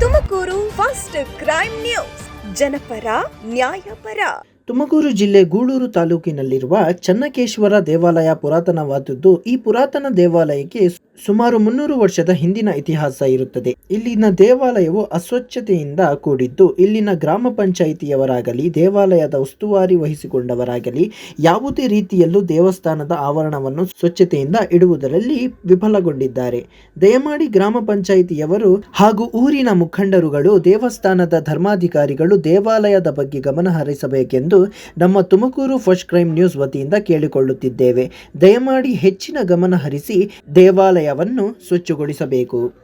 Tumakuru first crime news. ಜನಪರ ನ್ಯಾಯಪರ. ತುಮಕೂರು ಜಿಲ್ಲೆ ಗೂಳೂರು ತಾಲೂಕಿನಲ್ಲಿರುವ ಚನ್ನಕೇಶ್ವರ ದೇವಾಲಯ ಪುರಾತನವಾದದ್ದು. ಈ ಪುರಾತನ ದೇವಾಲಯಕ್ಕೆ ಸುಮಾರು ಮುನ್ನೂರು ವರ್ಷದ ಹಿಂದಿನ ಇತಿಹಾಸ ಇರುತ್ತದೆ. ಇಲ್ಲಿನ ದೇವಾಲಯವು ಅಸ್ವಚ್ಛತೆಯಿಂದ ಕೂಡಿದ್ದು, ಇಲ್ಲಿನ ಗ್ರಾಮ ಪಂಚಾಯಿತಿಯವರಾಗಲಿ, ದೇವಾಲಯದ ಉಸ್ತುವಾರಿ ವಹಿಸಿಕೊಂಡವರಾಗಲಿ, ಯಾವುದೇ ರೀತಿಯಲ್ಲೂ ದೇವಸ್ಥಾನದ ಆವರಣವನ್ನು ಸ್ವಚ್ಛತೆಯಿಂದ ಇಡುವುದರಲ್ಲಿ ವಿಫಲಗೊಂಡಿದ್ದಾರೆ. ದಯಮಾಡಿ ಗ್ರಾಮ ಪಂಚಾಯಿತಿಯವರು ಹಾಗೂ ಊರಿನ ಮುಖಂಡರುಗಳು, ದೇವಸ್ಥಾನದ ಧರ್ಮಾಧಿಕಾರಿಗಳು ದೇವಾಲಯದ ಬಗ್ಗೆ ಗಮನ ಹರಿಸಬೇಕೆಂದು ನಮ್ಮ ತುಮಕೂರು ಫಸ್ಟ್ ಕ್ರೈಮ್ ನ್ಯೂಸ್ ವತಿಯಿಂದ ಕೇಳಿಕೊಳ್ಳುತ್ತಿದ್ದೇವೆ. ದಯಮಾಡಿ ಹೆಚ್ಚಿನ ಗಮನ ಹರಿಸಿ ದೇವಾಲಯವನ್ನು ಸ್ವಚ್ಛಗೊಳಿಸಬೇಕು.